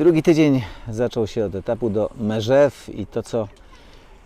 Drugi tydzień zaczął się od etapu do Merzew i to, co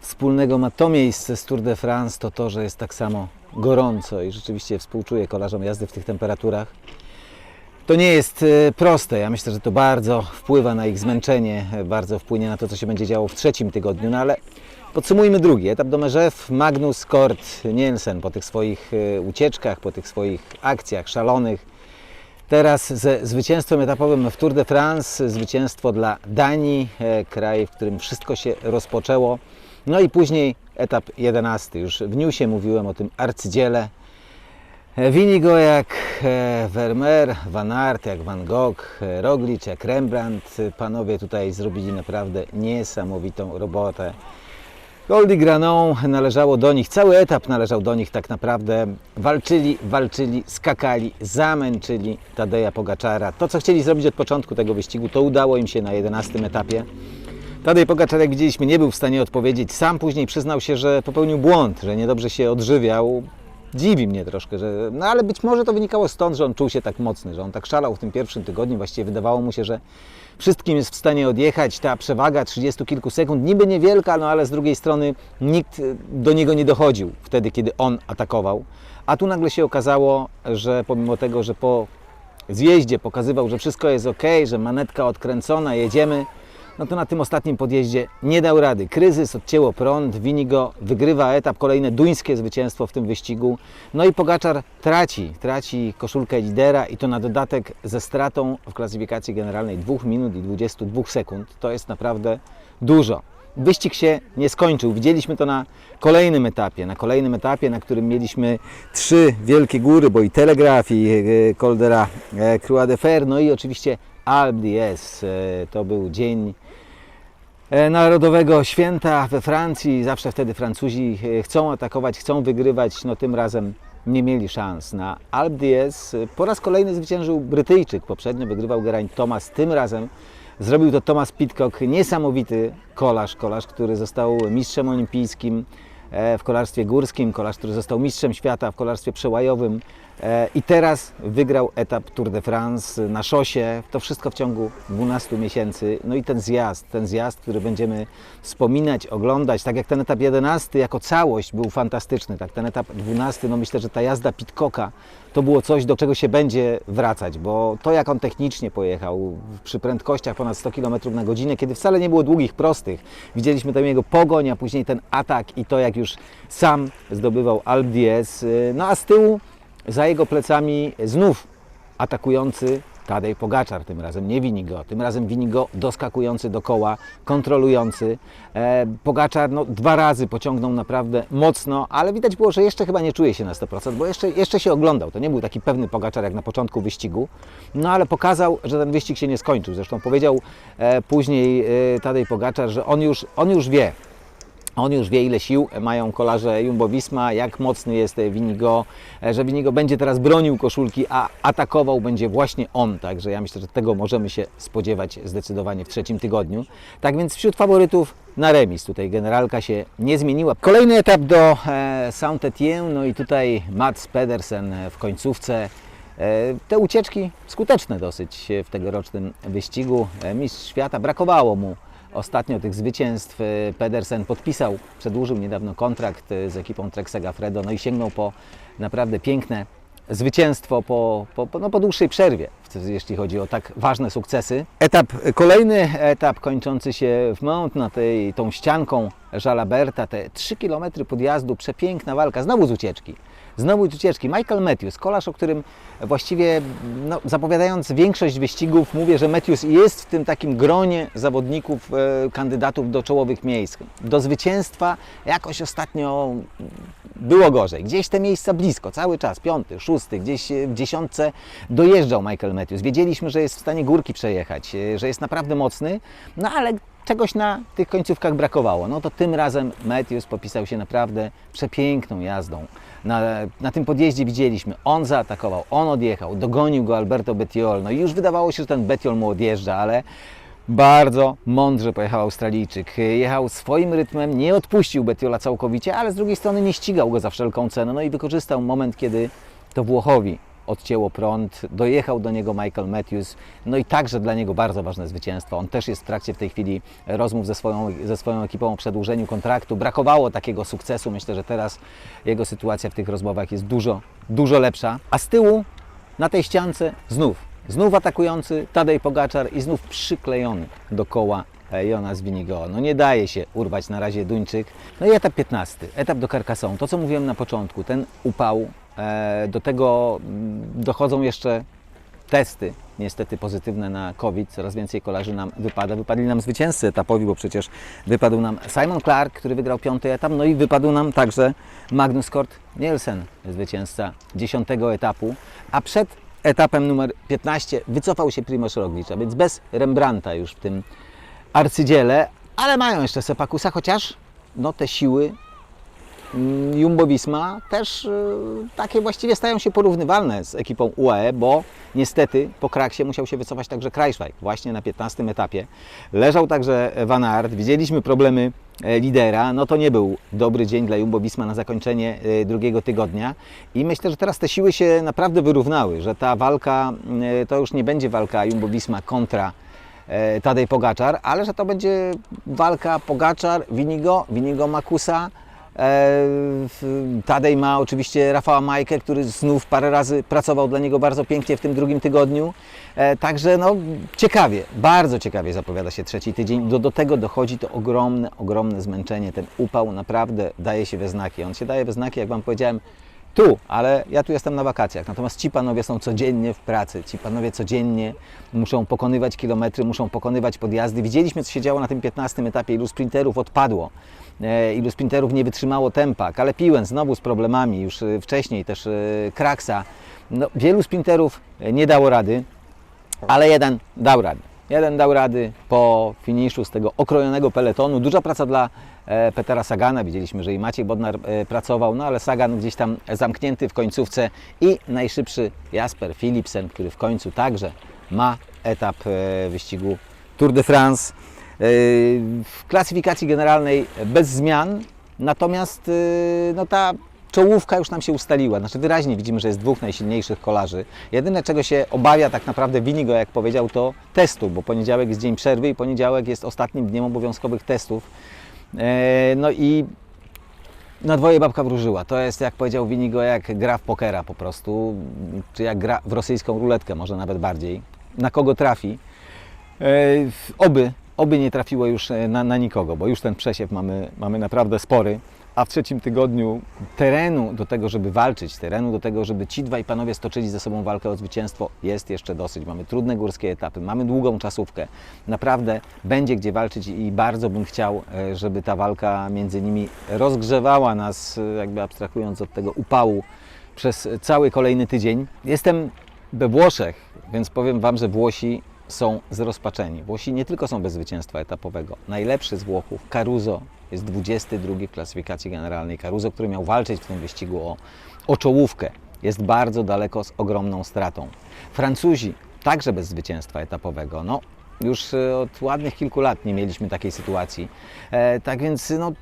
wspólnego ma to miejsce z Tour de France, to to, że jest tak samo gorąco i rzeczywiście współczuję kolarzom jazdy w tych temperaturach. To nie jest e, proste. Ja myślę, że to bardzo wpływa na ich zmęczenie, bardzo wpłynie na to, co się będzie działo w trzecim tygodniu. No ale podsumujmy drugi. Etap do Merzew. Magnus Kort Nielsen po tych swoich e, ucieczkach, po tych swoich akcjach szalonych. Teraz ze zwycięstwem etapowym w Tour de France, zwycięstwo dla Danii, e, kraju, w którym wszystko się rozpoczęło. No i później etap 11. Już w newsie mówiłem o tym arcydziele. E, Winni go jak e, Vermeer, Van Aert, jak Van Gogh, Roglic, jak Rembrandt. Panowie tutaj zrobili naprawdę niesamowitą robotę. Gold i Granon należało do nich, cały etap należał do nich tak naprawdę. Walczyli, walczyli, skakali, zamęczyli Tadeja Pogaczara. To, co chcieli zrobić od początku tego wyścigu, to udało im się na 11 etapie. Tadej Pogaczar, jak widzieliśmy, nie był w stanie odpowiedzieć. Sam później przyznał się, że popełnił błąd, że niedobrze się odżywiał. Dziwi mnie troszkę, że. No ale być może to wynikało stąd, że on czuł się tak mocny, że on tak szalał w tym pierwszym tygodniu. Właściwie wydawało mu się, że wszystkim jest w stanie odjechać. Ta przewaga 30 kilku sekund, niby niewielka, no ale z drugiej strony nikt do niego nie dochodził wtedy, kiedy on atakował. A tu nagle się okazało, że pomimo tego, że po zjeździe pokazywał, że wszystko jest ok, że manetka odkręcona, jedziemy, no to na tym ostatnim podjeździe nie dał rady. Kryzys, odcięło prąd, Winigo wygrywa etap, kolejne duńskie zwycięstwo w tym wyścigu. No i Pogaczar traci, traci koszulkę lidera i to na dodatek ze stratą w klasyfikacji generalnej 2 minut i 22 sekund. To jest naprawdę dużo. Wyścig się nie skończył. Widzieliśmy to na kolejnym etapie, na kolejnym etapie, na którym mieliśmy trzy wielkie góry, bo i Telegraph, i e, Coldera e, Croix de Fer, no i oczywiście Alpe d'Huez. E, To był dzień e, Narodowego Święta we Francji. Zawsze wtedy Francuzi e, chcą atakować, chcą wygrywać. No tym razem nie mieli szans. Na Alpe d'Huez e, po raz kolejny zwyciężył Brytyjczyk. Poprzednio wygrywał Geraint Thomas. Tym razem zrobił to Thomas Pitcock. Niesamowity kolarz, kolarz, który został mistrzem olimpijskim e, w kolarstwie górskim, kolarz, który został mistrzem świata w kolarstwie przełajowym e, i teraz wygrał etap Tour de France na szosie. To wszystko w ciągu 12 miesięcy. No i ten zjazd, ten zjazd, który będziemy wspominać, oglądać, tak jak ten etap 11 jako całość był fantastyczny, tak ten etap 12, no myślę, że ta jazda Pitcocka to było coś, do czego się będzie wracać, bo to jak on technicznie pojechał przy prędkościach ponad 100 km na godzinę, kiedy wcale nie było długich, prostych. Widzieliśmy tam jego pogoń, a później ten atak i to jak już sam zdobywał Alpe d'Huez. No a z tyłu za jego plecami znów atakujący Tadej Pogaczar, tym razem nie Winigo, tym razem Winigo doskakujący do koła, kontrolujący. E, Pogaczar no, dwa razy pociągnął naprawdę mocno, ale widać było, że jeszcze chyba nie czuje się na 100%, bo jeszcze, jeszcze się oglądał. To nie był taki pewny Pogaczar jak na początku wyścigu, no ale pokazał, że ten wyścig się nie skończył. Zresztą powiedział e, później e, Tadej Pogaczar, że on już, on już wie, on już wie, ile sił mają kolarze Jumbo-Visma, jak mocny jest Winigo, że Winigo będzie teraz bronił koszulki, a atakował będzie właśnie on. Także ja myślę, że tego możemy się spodziewać zdecydowanie w trzecim tygodniu. Tak więc wśród faworytów na remis. Tutaj generalka się nie zmieniła. Kolejny etap do e, Saint-Étienne, no i tutaj Mats Pedersen w końcówce. E, Te ucieczki skuteczne dosyć w tegorocznym wyścigu. E, Mistrz świata brakowało mu ostatnio tych zwycięstw. E, Pedersen podpisał, przedłużył niedawno kontrakt e, z ekipą Trek Segafredo, no i sięgnął po naprawdę piękne zwycięstwo po, po, no po dłuższej przerwie, jeśli chodzi o tak ważne sukcesy. Etap, kolejny etap kończący się w Mount, na tej, tą ścianką Jalaberta, te 3 km podjazdu, przepiękna walka, znowu z ucieczki. Znowu ucieczki. Michael Matthews, kolarz, o którym właściwie no, zapowiadając większość wyścigów, mówię, że Matthews jest w tym takim gronie zawodników, e, kandydatów do czołowych miejsc. Do zwycięstwa jakoś ostatnio było gorzej. Gdzieś te miejsca blisko, cały czas, piąty, szósty, gdzieś e, w dziesiątce dojeżdżał Michael Matthews. Wiedzieliśmy, że jest w stanie górki przejechać, e, że jest naprawdę mocny, no ale czegoś na tych końcówkach brakowało. No to tym razem Matthews popisał się naprawdę przepiękną jazdą. Na, na tym podjeździe widzieliśmy, on zaatakował, on odjechał, dogonił go Alberto Bettiol. No i już wydawało się, że ten Bettiol mu odjeżdża, ale bardzo mądrze pojechał Australijczyk. Jechał swoim rytmem, nie odpuścił Betiola całkowicie, ale z drugiej strony nie ścigał go za wszelką cenę. No i wykorzystał moment, kiedy to Włochowi odcięło prąd, dojechał do niego Michael Matthews, no i także dla niego bardzo ważne zwycięstwo. On też jest w trakcie w tej chwili rozmów ze swoją, ze swoją ekipą o przedłużeniu kontraktu. Brakowało takiego sukcesu, myślę, że teraz jego sytuacja w tych rozmowach jest dużo, dużo lepsza. A z tyłu na tej ściance znów, znów atakujący Tadej Pogaczar i znów przyklejony do koła Jonas Winigo. No nie daje się urwać na razie Duńczyk. No i etap 15, etap do Carcassonne. To co mówiłem na początku, ten upał, do tego mm, dochodzą jeszcze testy niestety pozytywne na COVID. Coraz więcej kolarzy nam wypada. Wypadli nam zwycięzcy etapowi, bo przecież wypadł nam Simon Clark, który wygrał piąty etap, no i wypadł nam także Magnus Kort Nielsen, zwycięzca dziesiątego etapu, a przed etapem numer 15 wycofał się Primoz Roglic, a więc bez Rembrandta już w tym arcydziele, ale mają jeszcze Sepakusa, chociaż no te siły mm, Jumbo-Visma też y, takie właściwie stają się porównywalne z ekipą UAE, bo niestety po kraksie musiał się wycofać także Krajszwajk właśnie na 15 etapie. Leżał także Van Aert, widzieliśmy problemy e, lidera, no to nie był dobry dzień dla Jumbo-Visma na zakończenie e, drugiego tygodnia i myślę, że teraz te siły się naprawdę wyrównały, że ta walka e, to już nie będzie walka Jumbo-Visma kontra e, Tadej Pogaczar, ale że to będzie walka Pogaczar, Winigo, Winigo Makusa. E, Tadej ma oczywiście Rafała Majkę, który znów parę razy pracował dla niego bardzo pięknie w tym drugim tygodniu. E, Także no, ciekawie, bardzo ciekawie zapowiada się trzeci tydzień. Do, do tego dochodzi to ogromne, ogromne zmęczenie. Ten upał naprawdę daje się we znaki. On się daje we znaki, jak Wam powiedziałem, tu, ale ja tu jestem na wakacjach. Natomiast ci panowie są codziennie w pracy. Ci panowie codziennie muszą pokonywać kilometry, muszą pokonywać podjazdy. Widzieliśmy, co się działo na tym 15 etapie. Ilu sprinterów odpadło, e, ilu sprinterów nie wytrzymało tempa. Kalepiłem znowu z problemami, już e, wcześniej też e, Kraksa. No, wielu sprinterów nie dało rady, ale jeden dał radę. Jeden dał rady po finiszu z tego okrojonego peletonu. Duża praca dla e, Petera Sagana. Widzieliśmy, że i Maciej Bodnar e, pracował, no ale Sagan gdzieś tam zamknięty w końcówce i najszybszy Jasper Philipsen, który w końcu także ma etap e, wyścigu Tour de France. W klasyfikacji generalnej bez zmian, natomiast no ta czołówka już nam się ustaliła. Znaczy wyraźnie widzimy, że jest dwóch najsilniejszych kolarzy. Jedyne czego się obawia tak naprawdę Winigo, jak powiedział, to testu, bo poniedziałek jest dzień przerwy i poniedziałek jest ostatnim dniem obowiązkowych testów. E, No i na dwoje babka wróżyła. To jest, jak powiedział Winigo, jak gra w pokera po prostu, czy jak gra w rosyjską ruletkę, może nawet bardziej. Na kogo trafi? E, Oby, oby nie trafiło już e, na, na nikogo, bo już ten przesiew mamy, mamy naprawdę spory. A w trzecim tygodniu terenu do tego, żeby walczyć, terenu do tego, żeby ci dwaj panowie stoczyli ze sobą walkę o zwycięstwo, jest jeszcze dosyć. Mamy trudne górskie etapy, mamy długą czasówkę. Naprawdę będzie gdzie walczyć i bardzo bym chciał, e, żeby ta walka między nimi rozgrzewała nas, e, jakby abstrahując od tego upału przez cały kolejny tydzień. Jestem we Włoszech, więc powiem Wam, że Włosi są zrozpaczeni. Włosi nie tylko są bez zwycięstwa etapowego. Najlepszy z Włochów, Caruso, jest 22 w klasyfikacji generalnej. Caruso, który miał walczyć w tym wyścigu o, o czołówkę, jest bardzo daleko z ogromną stratą. Francuzi także bez zwycięstwa etapowego. No, już e, od ładnych kilku lat nie mieliśmy takiej sytuacji. E, tak więc no,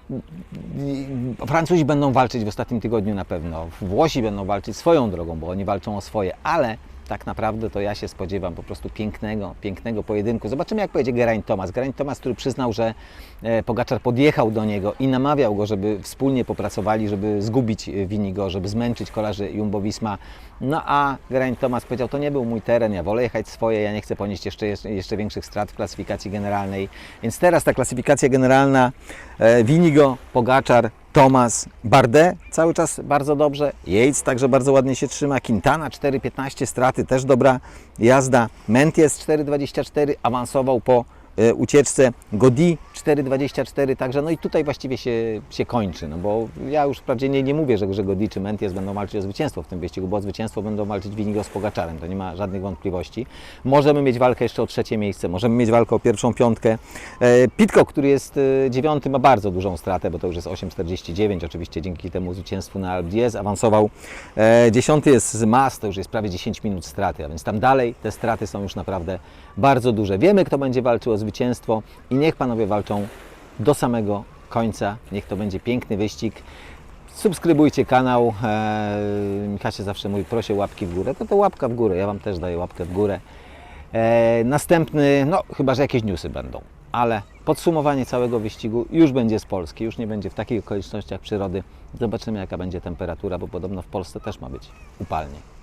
Francuzi będą walczyć w ostatnim tygodniu na pewno. Włosi będą walczyć swoją drogą, bo oni walczą o swoje, ale tak naprawdę to ja się spodziewam po prostu pięknego, pięknego pojedynku. Zobaczymy, jak pojedzie Geraint Thomas. Geraint Thomas, który przyznał, że e, Pogaczar podjechał do niego i namawiał go, żeby wspólnie popracowali, żeby zgubić e, Winigo, żeby zmęczyć kolarzy Jumbo-Visma. No a Geraint Thomas powiedział, to nie był mój teren, ja wolę jechać swoje, ja nie chcę ponieść jeszcze, jeszcze, jeszcze większych strat w klasyfikacji generalnej. Więc teraz ta klasyfikacja generalna e, Winigo, Pogaczar, Thomas, Bardet. Cały czas bardzo dobrze, Yates także bardzo ładnie się trzyma, Quintana 4,15 straty, też dobra jazda, Menties 4,24 awansował po ucieczce, Godi 4,24 także, no i tutaj właściwie się, się kończy, no bo ja już wprawdzie nie, nie mówię, że, że Godi czy Menties będą walczyć o zwycięstwo w tym wyścigu, bo o zwycięstwo będą walczyć Winigo z Pogaczarem, to nie ma żadnych wątpliwości. Możemy mieć walkę jeszcze o trzecie miejsce, możemy mieć walkę o pierwszą piątkę. E, Pitko, który jest e, dziewiąty, ma bardzo dużą stratę, bo to już jest 8,49, oczywiście dzięki temu zwycięstwu na Alpe d'Huez awansował. E, Dziesiąty jest z Mas, to już jest prawie 10 minut straty, a więc tam dalej te straty są już naprawdę bardzo duże. Wiemy, kto będzie walczył o zwycięstwo i niech panowie walczą do samego końca. Niech to będzie piękny wyścig. subskrybujcie kanał. E, Michasie zawsze mówi, proszę łapki w górę. No to łapka w górę, ja Wam też daję łapkę w górę. E, następny, no chyba, że jakieś newsy będą, ale podsumowanie całego wyścigu już będzie z Polski, już nie będzie w takich okolicznościach przyrody. Zobaczymy jaka będzie temperatura, bo podobno w Polsce też ma być upalnie.